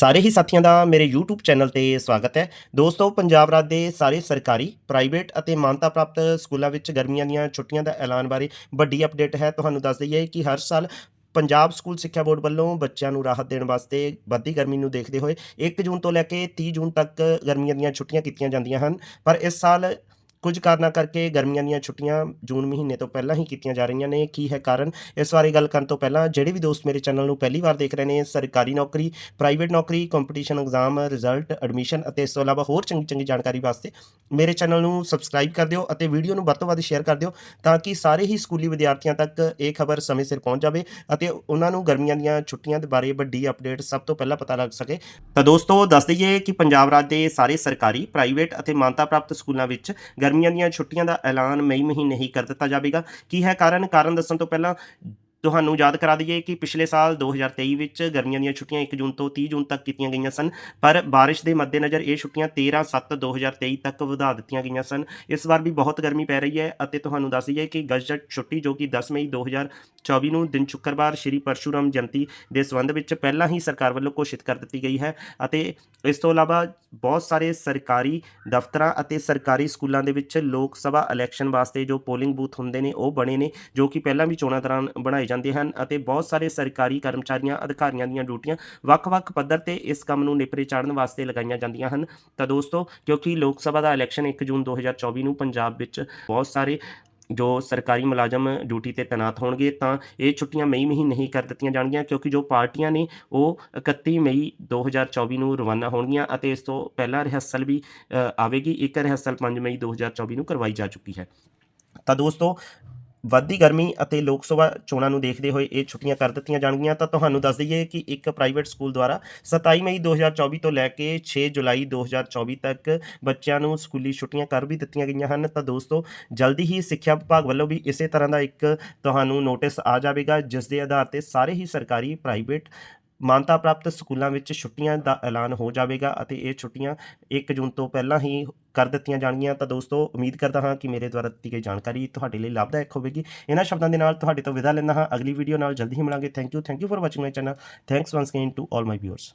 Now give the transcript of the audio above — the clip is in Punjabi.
ਸਾਰੇ ਹੀ ਸਾਥੀਆਂ ਦਾ ਮੇਰੇ YouTube ਚੈਨਲ ਤੇ ਸਵਾਗਤ ਹੈ। ਦੋਸਤੋ, ਪੰਜਾਬ ਰਾਜ ਦੇ ਸਾਰੇ ਸਰਕਾਰੀ, ਪ੍ਰਾਈਵੇਟ ਅਤੇ ਮਾਨਤਾ ਪ੍ਰਾਪਤ ਸਕੂਲਾਂ ਵਿੱਚ ਗਰਮੀਆਂ ਦੀਆਂ ਛੁੱਟੀਆਂ ਦਾ ਐਲਾਨ ਬਾਰੇ ਵੱਡੀ ਅਪਡੇਟ ਹੈ। ਤੁਹਾਨੂੰ ਦੱਸ ਦਈਏ ਕਿ ਹਰ ਸਾਲ ਪੰਜਾਬ ਸਕੂਲ ਸਿੱਖਿਆ ਬੋਰਡ ਵੱਲੋਂ ਬੱਚਿਆਂ ਨੂੰ ਰਾਹਤ ਦੇਣ ਵਾਸਤੇ ਵੱਧਦੀ ਗਰਮੀ ਨੂੰ ਦੇਖਦੇ ਹੋਏ 1 ਜੂਨ ਤੋਂ ਲੈ ਕੇ 30 ਜੂਨ ਤੱਕ ਗਰਮੀਆਂ ਦੀਆਂ ਛੁੱਟੀਆਂ ਕੀਤੀਆਂ ਜਾਂਦੀਆਂ ਹਨ। ਪਰ ਇਸ ਸਾਲ ਕੁਝ ਕਾਰਨਾਂ ਕਰਕੇ ਗਰਮੀਆਂ ਦੀਆਂ ਛੁੱਟੀਆਂ ਜੂਨ ਮਹੀਨੇ ਤੋਂ ਪਹਿਲਾਂ ਹੀ ਕੀਤੀਆਂ ਜਾ ਰਹੀਆਂ ਨੇ। ਕੀ ਹੈ ਕਾਰਨ? ਇਸ ਬਾਰੇ ਗੱਲ ਕਰਨ ਤੋਂ ਪਹਿਲਾਂ ਜਿਹੜੇ ਵੀ ਦੋਸਤ ਮੇਰੇ ਚੈਨਲ ਨੂੰ ਪਹਿਲੀ ਵਾਰ ਦੇਖ ਰਹੇ ਨੇ, ਸਰਕਾਰੀ ਨੌਕਰੀ, ਪ੍ਰਾਈਵੇਟ ਨੌਕਰੀ ਕੰਪੀਟੀਸ਼ਨ ਐਗਜ਼ਾਮ ਰਿਜ਼ਲਟ ਐਡਮਿਸ਼ਨ ਅਤੇ ਇਸ ਤੋਂ ਇਲਾਵਾ ਹੋਰ ਚੰਗੀ ਚੰਗੀ ਜਾਣਕਾਰੀ ਵਾਸਤੇ ਮੇਰੇ ਚੈਨਲ ਨੂੰ ਸਬਸਕ੍ਰਾਈਬ ਕਰ ਦਿਓ ਅਤੇ ਵੀਡੀਓ ਨੂੰ ਵੱਧ ਤੋਂ ਵੱਧ ਸ਼ੇਅਰ ਕਰ ਦਿਓ ਤਾਂ ਕਿ ਸਾਰੇ ਹੀ ਸਕੂਲੀ ਵਿਦਿਆਰਥੀਆਂ ਤੱਕ ਇਹ ਖਬਰ ਸਮੇਂ ਸਿਰ ਪਹੁੰਚ ਜਾਵੇ ਅਤੇ ਉਹਨਾਂ ਨੂੰ ਗਰਮੀਆਂ ਦੀਆਂ ਛੁੱਟੀਆਂ ਦੇ ਬਾਰੇ ਵੱਡੀ ਅਪਡੇਟ ਸਭ ਤੋਂ ਪਹਿਲਾਂ ਪਤਾ ਲੱਗ ਸਕੇ। ਤਾਂ ਦੋਸਤੋ, ਦੱਸ ਦਈਏ ਕਿ ਪੰਜਾਬ ਰਾਜ ਦੇ ਸਾਰੇ ਸਰਕਾਰੀ, ਪ੍ਰਾਈਵੇਟ ਅਤੇ ਮਾਨਤਾ ਪ੍ਰਾਪਤ ਸਕੂਲਾਂ ਵਿੱਚ ਗਰਮੀਆਂ ਦੀਆਂ ਛੁੱਟੀਆਂ ਦਾ ਐਲਾਨ ਮਈ ਮਹੀਨੇ ਹੀ ਕਰ ਦਿੱਤਾ ਜਾਵੇਗਾ। ਕੀ ਹੈ ਕਾਰਨ? ਕਾਰਨ ਦੱਸਣ ਤੋਂ ਪਹਿਲਾਂ ਤੁਹਾਨੂੰ ਯਾਦ ਕਰਾ ਦਈਏ ਕਿ ਪਿਛਲੇ ਸਾਲ 2023 ਵਿੱਚ ਗਰਮੀਆਂ ਦੀਆਂ ਛੁੱਟੀਆਂ 1 ਜੂਨ ਤੋਂ 30 ਜੂਨ ਤੱਕ ਕੀਤੀਆਂ ਗਈਆਂ ਸਨ, ਪਰ ਬਾਰਿਸ਼ ਦੇ ਮੱਦੇਨਜ਼ਰ ਇਹ ਛੁੱਟੀਆਂ 13/7/2023 ਤੱਕ ਵਧਾ ਦਿੱਤੀਆਂ ਗਈਆਂ ਸਨ। ਇਸ ਵਾਰ ਵੀ ਬਹੁਤ ਗਰਮੀ ਪੈ ਰਹੀ ਹੈ ਅਤੇ ਤੁਹਾਨੂੰ ਦੱਸ ਦਈਏ ਕਿ ਗਜ਼ਟ ਛੁੱਟੀ ਜੋ ਕਿ 10 ਮਈ 2024 ਨੂੰ ਦਿਨ ਸ਼ੁੱਕਰਵਾਰ ਸ਼੍ਰੀ ਪਰਸ਼ੂਰਾਮ ਜਯੰਤੀ ਦੇ ਸੰਬੰਧ ਵਿੱਚ ਪਹਿਲਾਂ ਹੀ ਸਰਕਾਰ ਵੱਲੋਂ ਘੋਸ਼ਿਤ ਕਰ ਦਿੱਤੀ ਗਈ ਹੈ ਅਤੇ ਇਸ ਤੋਂ ਇਲਾਵਾ ਬਹੁਤ ਸਾਰੇ ਸਰਕਾਰੀ ਦਫ਼ਤਰਾਂ ਅਤੇ ਸਰਕਾਰੀ ਸਕੂਲਾਂ ਦੇ ਵਿੱਚ ਲੋਕ ਸਭਾ ਇਲੈਕਸ਼ਨ ਵਾਸਤੇ ਜੋ ਪੋਲਿੰਗ ਬੂਥ ਹੁੰਦੇ ਨੇ, ਉਹ ਬਣੇ ਨੇ, ਜੋ ਕਿ ਪਹਿਲਾਂ ਵੀ ਚੋਣਾਂ ਦੌਰਾਨ ਬਣਾਏ ਜਾਂਦੇ ਹਨ ਅਤੇ ਬਹੁਤ ਸਾਰੇ ਸਰਕਾਰੀ ਕਰਮਚਾਰੀਆਂ, ਅਧਿਕਾਰੀਆਂ ਦੀਆਂ ਡਿਊਟੀਆਂ ਵੱਖ-ਵੱਖ ਪੱਧਰ ਤੇ ਇਸ ਕੰਮ ਨੂੰ ਨੇਪਰੇ ਚਾੜਨ ਵਾਸਤੇ ਲਗਾਈਆਂ ਜਾਂਦੀਆਂ ਹਨ। ਤਾਂ ਦੋਸਤੋ, ਕਿਉਂਕਿ ਲੋਕ ਸਭਾ ਦਾ ਇਲੈਕਸ਼ਨ 1 ਜੂਨ 2024 ਨੂੰ ਪੰਜਾਬ ਵਿੱਚ ਬਹੁਤ ਸਾਰੇ ਜੋ ਸਰਕਾਰੀ ਮੁਲਾਜ਼ਮ ਡਿਊਟੀ ਤੇ ਤੈਨਾਤ ਹੋਣਗੇ, ਤਾਂ ਇਹ ਛੁੱਟੀਆਂ ਮਈ ਮਹੀਨੇ ਹੀ ਕਰ ਦਿੱਤੀਆਂ ਜਾਣਗੀਆਂ, ਕਿਉਂਕਿ ਜੋ ਪਾਰਟੀਆਂ ਨੇ ਉਹ 31 ਮਈ 2024 ਨੂੰ ਰਵਾਨਾ ਹੋਣਗੀਆਂ ਅਤੇ ਇਸ ਤੋਂ ਪਹਿਲਾਂ ਰਿਹਰਸਲ ਵੀ ਆਵੇਗੀ। ਇੱਕ ਰਿਹਰਸਲ 5 ਮਈ 2024 ਨੂੰ ਕਰਵਾਈ ਜਾ ਚੁੱਕੀ ਹੈ। ਤਾਂ ਦੋਸਤੋ ਵੱਧਦੀ ਗਰਮੀ ਅਤੇ ਲੋਕ ਸਭਾ ਚੋਣਾਂ ਨੂੰ ਦੇਖਦੇ ਹੋਏ ਇਹ ਛੁੱਟੀਆਂ ਕਰ ਦਿੱਤੀਆਂ ਜਾਣਗੀਆਂ, ਤਾਂ ਤੁਹਾਨੂੰ ਦੱਸ ਦਈਏ ਕਿ ਇੱਕ ਪ੍ਰਾਈਵੇਟ ਸਕੂਲ ਦੁਆਰਾ 27 ਮਈ 2024 ਤੋਂ ਲੈ ਕੇ 6 ਜੁਲਾਈ 2024 ਤੱਕ ਬੱਚਿਆਂ ਨੂੰ ਸਕੂਲੀ ਛੁੱਟੀਆਂ ਕਰ ਵੀ ਦਿੱਤੀਆਂ ਗਈਆਂ ਹਨ। ਤਾਂ ਦੋਸਤੋ, ਜਲਦੀ ਹੀ ਸਿੱਖਿਆ ਵਿਭਾਗ ਵੱਲੋਂ ਵੀ ਇਸੇ ਤਰ੍ਹਾਂ ਦਾ ਇੱਕ ਤੁਹਾਨੂੰ ਨੋਟਿਸ ਆ ਜਾਵੇਗਾ, ਜਿਸ ਦੇ ਆਧਾਰ ਤੇ ਸਾਰੇ ਹੀ ਸਰਕਾਰੀ ਪ੍ਰਾਈਵੇਟ ਮਾਨਤਾ ਪ੍ਰਾਪਤ ਸਕੂਲਾਂ ਵਿੱਚ ਛੁੱਟੀਆਂ ਦਾ ਐਲਾਨ ਹੋ ਜਾਵੇਗਾ ਅਤੇ ਇਹ ਛੁੱਟੀਆਂ 1 ਜੂਨ ਤੋਂ ਪਹਿਲਾਂ ਹੀ ਕਰ ਦਿੱਤੀਆਂ ਜਾਣਗੀਆਂ। ਤਾਂ ਦੋਸਤੋ, ਉਮੀਦ ਕਰਦਾ ਹਾਂ ਕਿ ਮੇਰੇ ਦੁਆਰਾ ਦਿੱਤੀ ਗਈ ਜਾਣਕਾਰੀ ਤੁਹਾਡੇ ਲਈ ਲਾਭਦਾਇਕ ਹੋਵੇਗੀ। ਇਹਨਾਂ ਸ਼ਬਦਾਂ ਦੇ ਨਾਲ ਤੁਹਾਡੇ ਤੋਂ ਵਿਦਾ ਲੈਂਦਾ ਹਾਂ। ਅਗਲੀ ਵੀਡੀਓ ਨਾਲ ਜਲਦੀ ਹੀ ਮਿਲਾਂਗੇ। Thank you thank you for watching my channel thanks once again to all my viewers